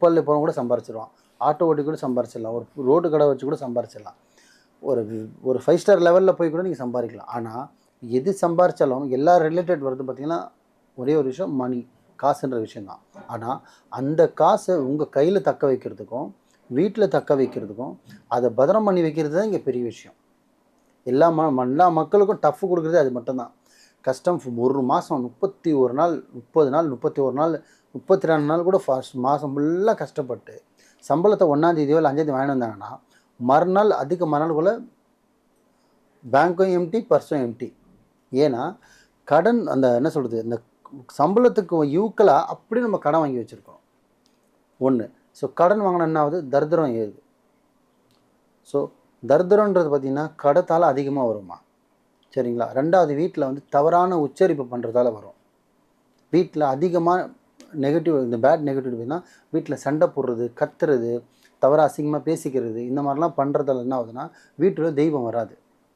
முப்பல்ல போகிறவங்க கூட சம்பாரிச்சிருவான். ஆட்டோ ஓட்டி கூட சம்பாரிச்சிடலாம். ஒரு ரோடு கடை வச்சு கூட சம்பாரிச்சிடலாம். ஒரு ஒரு ஃபைவ் ஸ்டார் லெவலில் போய் கூட நீங்கள் சம்பாதிக்கலாம். ஆனால் எது சம்பாரித்தாலும் எல்லா ரிலேட்டட் வருது பார்த்திங்கன்னா ஒரே ஒரு விஷயம் மணி காசுன்ற விஷயந்தான் ஆனால் அந்த காசை உங்கள் கையில் தக்க வைக்கிறதுக்கும் வீட்டில் தக்க வைக்கிறதுக்கும் அதை பத்திரம் பண்ணி வைக்கிறது தான் இங்கே பெரிய விஷயம். எல்லா ம எல்லா மக்களுக்கும் டஃப் கொடுக்குறது அது மட்டும்தான். கஷ்டம். ஒரு மாதம் முப்பத்தி ஒரு நாள் முப்பது நாள் முப்பத்தி ஒரு நாள் முப்பத்தி ரெண்டு நாள் கூட ஃபர்ஸ்ட் மாதம் ஃபுல்லாக கஷ்டப்பட்டு சம்பளத்தை ஒன்றாந்தேதியோ இல்லை அஞ்சாந்தேதி வாங்கிட்டு வந்தாங்கன்னா மறுநாள் அதிக கூட பேங்க்கும் எம்டி பர்ஸும் எம்டி ஏன்னா கடன் அந்த என்ன சொல்கிறது இந்த சம்பளத்துக்கு யூக்கலாக அப்படி நம்ம கடன் வாங்கி வச்சுருக்கோம் ஒன்று ஸோ கடன் வாங்கினா என்ன ஆகுது? தரித்திரம் ஏறுது. ஸோ தரித்திரன்றது பார்த்திங்கன்னா கடத்தால் அதிகமாக வருமா? சரிங்களா? ரெண்டாவது வீட்டில் வந்து தவறான உச்சரிப்பு பண்ணுறதால வரும். வீட்டில் அதிகமாக நெகட்டிவ் இந்த பேட் நெகட்டிவ் பார்த்தீங்கன்னா வீட்டில் சண்டை போடுறது கத்துறது தவறாக அசிங்கமாக பேசிக்கிறது இந்த மாதிரிலாம் பண்ணுறதால என்ன ஆகுதுன்னா வீட்டில் தெய்வம் வராது.